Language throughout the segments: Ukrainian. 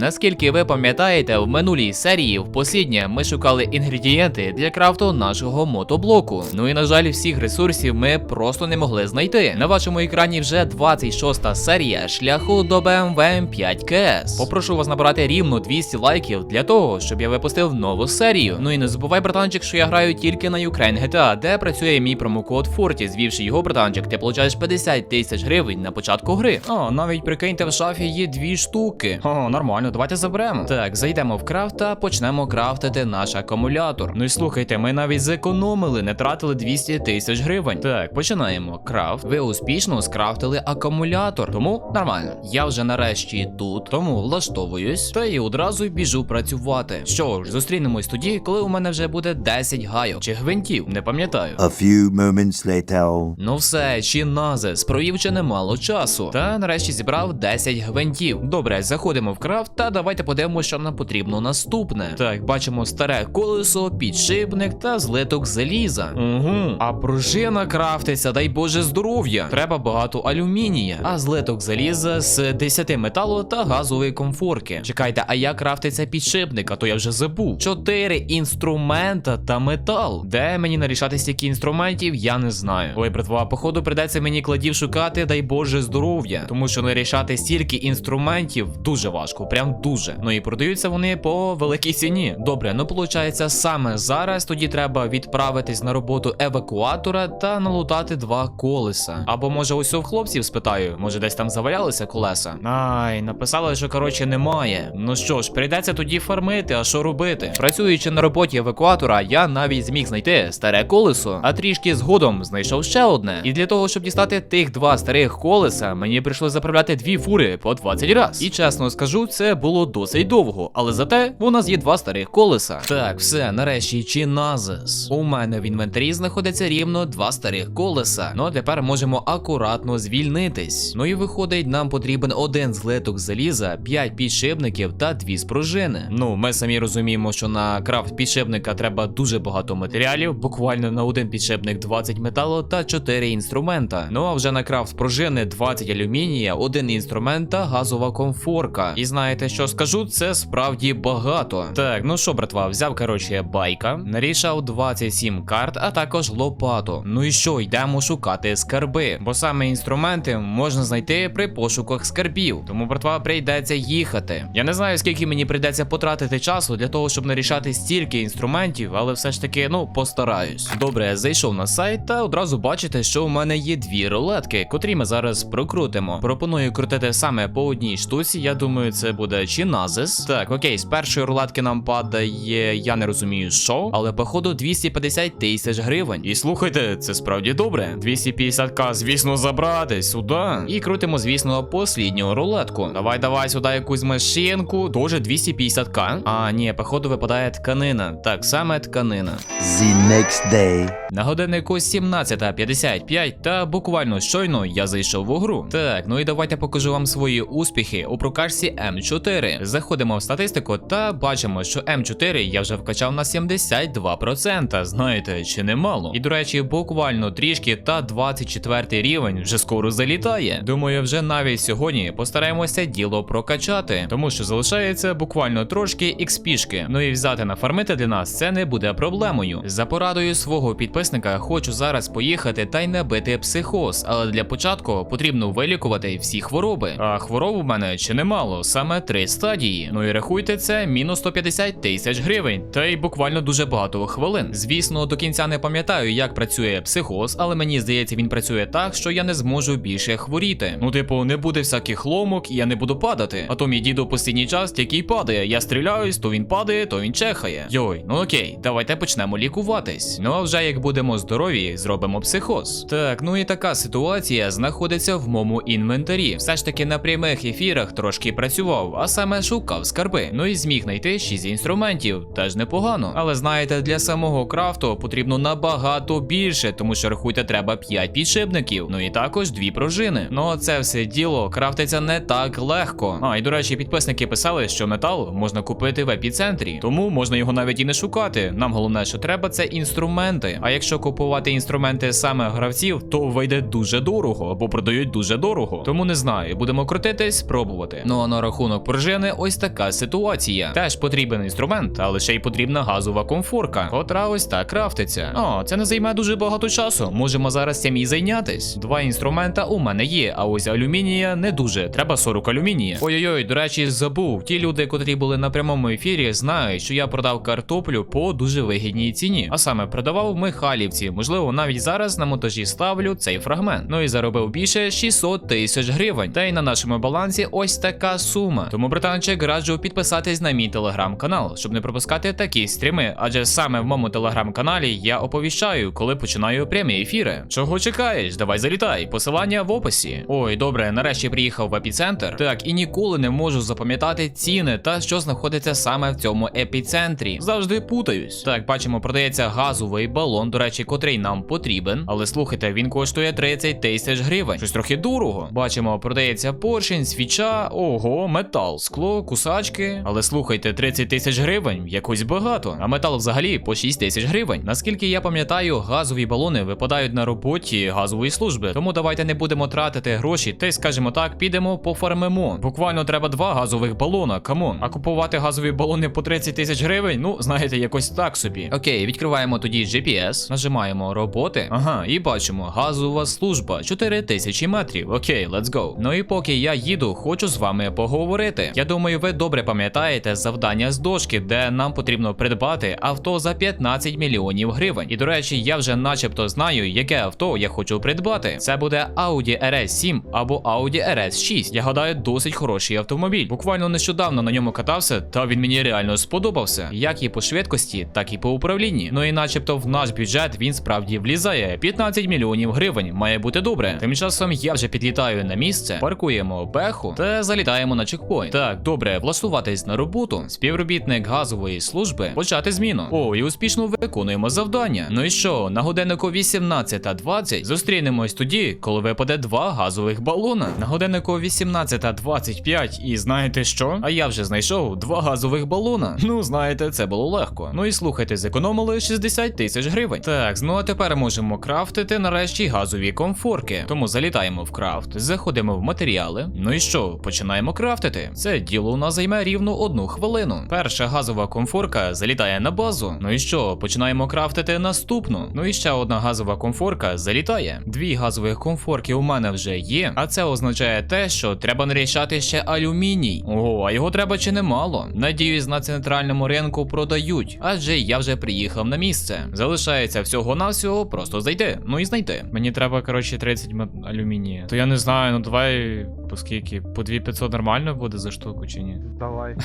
Наскільки ви пам'ятаєте, в минулій серії в посліднє ми шукали інгредієнти для крафту нашого мотоблоку. Ну і на жаль, всіх ресурсів ми просто не могли знайти. На вашому екрані вже 26 серія шляху до BMW M5 KS. Попрошу вас набрати рівно 200 лайків для того, щоб я випустив нову серію. Ну і не забувай, братанчик, що я граю тільки на Ukraine GTA, де працює мій промокод Forty. Звівши його, братанчик, ти получаєш 50 тисяч гривень на початку гри. О, навіть прикиньте, в шафі є дві штуки. О, нормально, давайте заберемо. Так, зайдемо в крафт та почнемо крафтити наш акумулятор. Ну і слухайте, ми навіть зекономили, не тратили 200 тисяч гривень. Так, починаємо. Крафт. Ви успішно скрафтили акумулятор, тому нормально. Я вже нарешті тут, тому влаштовуюсь та і одразу біжу працювати. Що ж, зустрінемось тоді, коли у мене вже буде 10 гайок чи гвинтів, не пам'ятаю. A few moments later. Ну все, чи назис, провів ще немало часу. Та нарешті зібрав 10 гвинтів. Добре, заходимо в крафт та давайте подивимося, що нам потрібно наступне. Так, бачимо старе колесо, підшипник та злиток заліза. Угу. А пружина крафтиться, дай Боже здоров'я. Треба багато алюмінія, а злиток заліза з 10 металу та газової комфорки. Чекайте, а як крафтиться підшипник, а то я вже забув. Чотири інструмента та метал. Де мені нарішати стільки інструментів, я не знаю. Ой, братва, походу придеться мені кладів шукати, дай Боже здоров'я. Тому що нарішати стільки інструментів дуже важко, прям дуже. Ну і продаються вони по великій ціні. Добре, ну получається, саме зараз тоді треба відправитись на роботу евакуатора та налутати два колеса. Або може ось у хлопців спитаю, може десь там завалялися колеса. Ай, написали, що коротше немає. Ну що ж, прийдеться тоді фармити, а що робити? Працюючи на роботі евакуатора, я навіть зміг знайти старе колесо, а трішки згодом знайшов ще одне. І для того, щоб дістати тих два старих колеса, мені прийшлось заправляти дві фури по 20 раз. І чесно скажу, це було досить довго, але зате у нас є два старих колеса. Так, все, нарешті чи назис. У мене в інвентарі знаходиться рівно два старих колеса. Ну а тепер можемо акуратно звільнитись. Ну і виходить, нам потрібен один злиток заліза, 5 підшипників та дві спружини. Ну, ми самі розуміємо, що на крафт підшипника треба дуже багато матеріалів, буквально на один підшипник 20 металу та 4 інструмента. Ну а вже на крафт пружини 20 алюмінія, один інструмент та газова комфорка. І знаєте, що скажу, це справді багато. Так, ну що, братва, взяв коротше байка, нарішав 27 карт, а також лопату. Ну і що, йдемо шукати скарби, бо саме інструменти можна знайти при пошуках скарбів. Тому, братва, прийдеться їхати. Я не знаю, скільки мені прийдеться потратити часу для того, щоб нарішати стільки інструментів, але все ж таки, ну, постараюсь. Добре, я зайшов на сайт та одразу бачите, що у мене є дві рулетки, котрі ми зараз прокрутимо. Пропоную крутити саме по одній штуці. Я думаю, це буде чи назис. Так, окей, з першої рулетки нам падає, я не розумію, що, але походу 250 тисяч гривень. І слухайте, це справді добре. 250к, звісно, забрати сюди. І крутимо, звісно, послідню рулетку. Давай, давай сюди якусь машинку. Тоже 250к. А, ні, походу випадає тканина. Так, саме тканина. The next day. На годиннику 17.55 та буквально щойно я зайшов в гру. Так, ну і давайте покажу вам свої успіхи у прокачці М4. Заходимо в статистику та бачимо, що М4 я вже вкачав на 72%. Знаєте, чи немало. І до речі, буквально трішки та 24 рівень вже скоро залітає. Думаю, вже навіть сьогодні постараємося діло прокачати, тому що залишається буквально трошки XP-шки. Ну і взяти нафармити для нас це не буде проблемою. За порадою свого підписника хочу зараз поїхати та й набити психоз, але для початку потрібно вилікувати всі хвороби. А хвороб у мене чи немало, саме три стадії. Ну і рахуйте це мінус 150 тисяч гривень, та й буквально дуже багато хвилин. Звісно, до кінця не пам'ятаю, як працює психоз, але мені здається, він працює так, що я не зможу більше хворіти. Ну, типу, не буде всяких ломок, і я не буду падати. А то мій дідо постійний час який падає. Я стріляюсь, то він падає, то він чехає. Йой, ну окей, давайте почнемо лікуватись. Ну а вже як будемо здорові, зробимо психоз. Так, ну і така ситуація знаходиться в моєму інвентарі. Все ж таки на прямих ефірах трошки працював, а саме шукав скарби. Ну і зміг знайти 6 інструментів. Теж непогано. Але знаєте, для самого крафту потрібно набагато більше, тому що рахуйте, треба 5 підшипників. Ну і також дві пружини. Ну це все діло крафтиться не так легко. А і до речі, підписники писали, що метал можна купити в епіцентрі, тому можна його навіть і не шукати. Нам головне, що треба, це інструменти. А якщо купувати інструменти саме гравців, то вийде дуже дорого або продають дуже дорого. Тому не знаю, будемо крутитись, пробувати. Ну а на рахунок пружини ось така ситуація. Теж потрібен інструмент, але ще й потрібна газова комфорка, котра ось так крафтиться. О, це не займе дуже багато часу. Можемо зараз цим і зайнятись. Два інструмента у мене є, а ось алюмінія не дуже. Треба 40 алюмінія. Ой-ой-ой, до речі, забув. Ті люди, котрі були на прямому ефірі, знають, що я продав картоплю по дуже вигідній ціні. А саме продавав в Михайлівці. Можливо, навіть зараз на монтажі ставлю цей фрагмент. Ну і заробив більше 600 тисяч гривень. Та й на нашому балансі ось така сума. Тому, братанчик, раджу підписатись на мій телеграм-канал, щоб не пропускати такі стріми. Адже саме в моєму телеграм-каналі я оповіщаю, коли починаю прямі ефіри. Чого чекаєш? Давай залітай. Посилання в описі. Ой, добре, нарешті приїхав в епіцентр. Так, і ніколи не можу запам'ятати ціни та що знаходиться саме в цьому епіцентрі. Завжди путаюсь. Так, бачимо, продається газовий балон, до речі, котрий нам потрібен. Але слухайте, він коштує 30 тисяч гривень. Щось трохи дорого. Бачимо, продається поршень, свіча, ого, метал, скло, кусачки. Але слухайте, 30 тисяч гривень, якось багато. А метал взагалі по 6 тисяч гривень. Наскільки я пам'ятаю, газові балони випадають на роботі газової служби. Тому давайте не будемо тратити гроші, та й скажімо так, підемо пофармимо. Буквально треба два газових балона, камон. А купувати газові балони по 30 тисяч гривень, ну знаєте, якось так собі. Окей, відкриваємо тоді GPS, нажимаємо роботи. Ага, і бачимо, газова служба 4 тисячі метрів. Окей, let's go. Ну і поки я їду, хочу з вами поговорити. Я думаю, ви добре пам'ятаєте завдання з дошки, де нам потрібно придбати авто за 15 мільйонів гривень. І до речі, я вже начебто знаю, яке авто я хочу придбати. Це буде Audi RS7 або Audi RS6. Я гадаю, досить хороший автомобіль. Буквально нещодавно на ньому катався, та він мені реально сподобався, як і по швидкості, так і по управлінні. Ну і начебто в наш бюджет він справді влізає. 15 мільйонів гривень має бути добре. Тим часом я вже підлітаю на місце, паркуємо беху та залітаємо на чекпоінт. Так, добре, влаштуватись на роботу. Співробітник газової служби почати зміну. О, і успішно виконуємо завдання. Ну і що, на годиннику 18.20 зустрінемось тоді, коли випаде два газових балона. На годиннику 18.25 і знаєте що? А я вже знайшов два газових балона. Ну, знаєте, це було легко. Ну і слухайте, зекономили 60 тисяч гривень. Так, ну а тепер можемо крафтити нарешті газові комфорки. Тому залітаємо в крафт, заходимо в матеріали. Ну і що, починаємо крафтити. Це діло у нас займе рівно одну хвилину. Перша газова комфорка залітає на базу. Ну і що, починаємо крафтити наступну. Ну і ще одна газова комфорка залітає. Дві газових комфорки у мене вже є, а це означає те, що треба нарішати ще алюміній. Ого, а його треба чи немало. Надіюсь, на центральному ринку продають, адже я вже приїхав на місце. Залишається всього навсього просто зайти. Ну і знайти. Мені треба, коротше, 30 м- алюмінія. То я не знаю, ну давай по скільки? По 2500 нормально буде за штуку чи ні? Давай.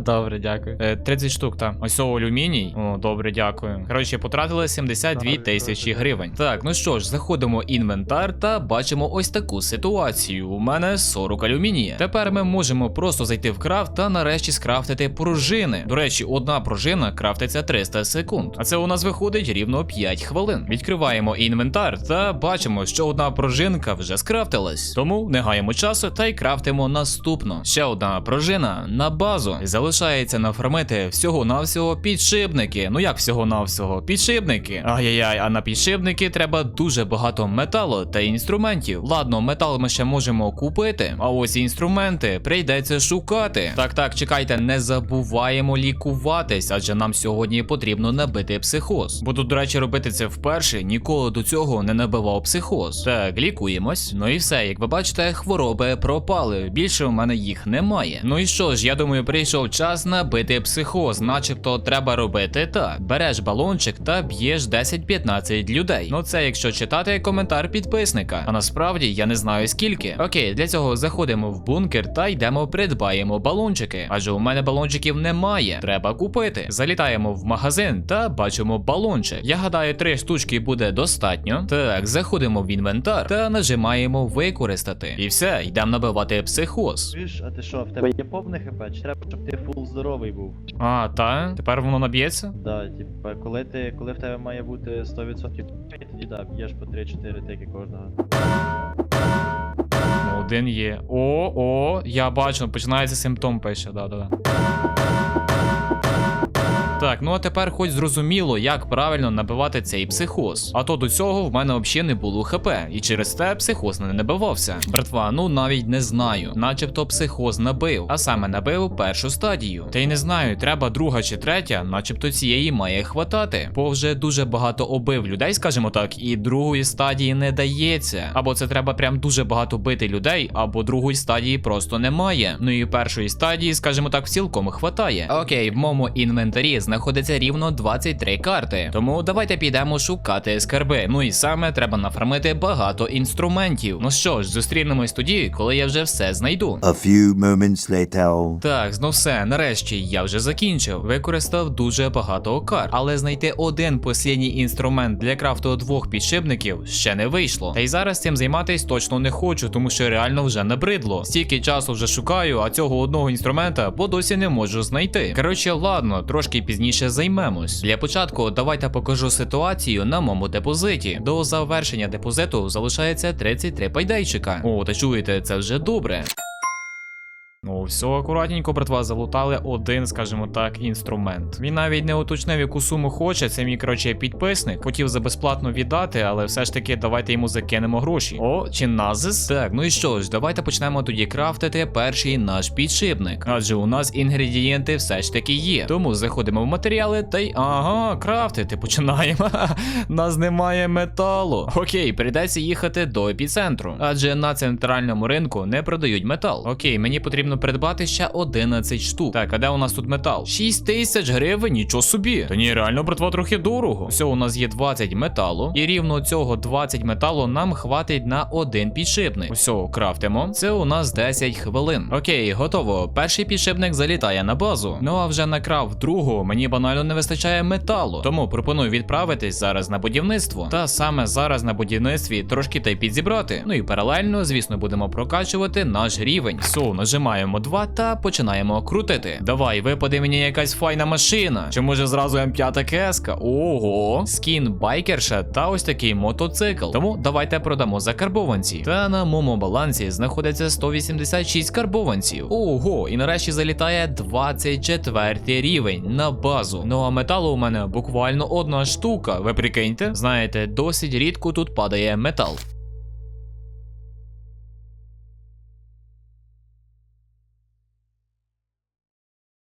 Добре, дякую. Е, 30 штук, так. Ось о, алюміній. О, добре, дякую. Коротше, потратили 72 тисячі гривень. Так, ну що ж, заходимо в інвентар та бачимо ось таку ситуацію. У мене 40 алюмінія. Тепер ми можемо просто зайти в крафт та нарешті скрафтити пружини. До речі, одна пружина крафтиться 300 секунд. А це у нас виходить рівно 5 хвилин. Відкриваємо інвентар та бачимо, що одна пружинка вже скрафтилась. Тому не гаємо часу та й крафтимо наступну. Ще одна пружина на базу. Залишається нафармити всього-навсього підшипники. Ну як всього-навсього? Підшипники. Ай-яй-яй, а на підшипники треба дуже багато металу та інструментів. Ладно, метал ми ще можемо купити, а ось інструменти прийдеться шукати. Так, так, чекайте, не забуваємо лікуватись, адже нам сьогодні потрібно набити психоз. Буду, до речі, робити це вперше, ніколи до цього не набивав психоз. Так, лікуємось. Ну і все, як ви бачите, хвороби пропали. Більше у мене їх немає. Ну і що ж, я думаю, прийшов час набити психоз, начебто треба робити так. Береш балончик та б'єш 10-15 людей. Ну це якщо читати коментар підписника. А насправді я не знаю скільки. Окей, для цього заходимо в бункер та йдемо придбаємо балончики. Адже у мене балончиків немає. Треба купити. Залітаємо в магазин та бачимо балончик. Я гадаю, три штучки буде достатньо. Так, заходимо в інвентар та нажимаємо використати. І все, йдемо набивати психоз. Чуєш, а ти що, в тебе є повне хп? Чи треба, щоб ти фул здоровий був? А, та? Тепер воно наб'ється? Да, типа, коли ти, коли в тебе має бути 100%, тоді да, б'єш по 3-4 тики кожного. Ну, один є. О, о, я бачу, починається симптом пише, да, да, да. Так, ну а тепер хоч зрозуміло, як правильно набивати цей психоз. А то до цього в мене взагалі не було хп, і через те психоз не набивався. Братва, ну навіть не знаю. Начебто психоз набив, а саме набив першу стадію. Та й не знаю, треба друга чи третя, начебто цієї має хватати. Бо вже дуже багато обив людей, скажімо так, і другої стадії не дається. Або це треба прям дуже багато бити людей, або другої стадії просто немає. Ну і першої стадії, скажімо так, цілком хватає. Окей, в моєму інвентарі знаходиться рівно 23 карти. Тому давайте підемо шукати скарби. Ну і саме треба нафармити багато інструментів. Ну що ж, зустрінемось тоді, коли я вже все знайду. A few moments later. Так, ну все, нарешті я вже закінчив. Використав дуже багато окар, але знайти один послідній інструмент для крафту двох підшипників ще не вийшло. Та й зараз цим займатись точно не хочу, тому що реально вже набридло. Стільки часу вже шукаю, а цього одного інструмента бо досі не можу знайти. Коротше, ладно, трошки пізніше займемось. Для початку давайте покажу ситуацію на моєму депозиті. До завершення депозиту залишається 33 пайдайчика. О, та чуєте, це вже добре. Ну, все акуратненько, братва, залутали один, скажімо так, інструмент. Він навіть не уточнив, яку суму хоче. Це мій, коротше, підписник. Хотів за безплатно віддати, але все ж таки давайте йому закинемо гроші. О, чи назис? Так, ну і що ж, давайте почнемо тоді крафтити перший наш підшипник. Адже у нас інгредієнти все ж таки є. Тому заходимо в матеріали та й ага, крафтити починаємо. Нас немає металу. Окей, прийдеться їхати до епіцентру. Адже на центральному ринку не продають метал. Окей, мені потрібно придбати ще 11 штук. Так, а де у нас тут метал? 6 тисяч гривень, нічого собі. Та ні, реально, братва, трохи дорого. Все, у нас є 20 металу, і рівно цього 20 металу нам хватить на один підшипник. Все, крафтимо. Це у нас 10 хвилин. Окей, готово. Перший підшипник залітає на базу. Ну а вже на крафт другого мені банально не вистачає металу. Тому пропоную відправитись зараз на будівництво. Та саме зараз на будівництві трошки та й підзібрати. Ну і паралельно, звісно, будемо прокачувати наш рівень. Все, нажимаємо 2 та починаємо крутити. Давай, випаде мені якась файна машина. Чи може зразу М5 кеска? Ого, скін байкерша та ось такий мотоцикл. Тому давайте продамо за карбованці. Та на моєму балансі знаходиться 186 карбованців. Ого, і нарешті залітає 24 рівень на базу. Ну а металу у мене буквально одна штука. Ви прикиньте? Знаєте, досить рідко тут падає метал.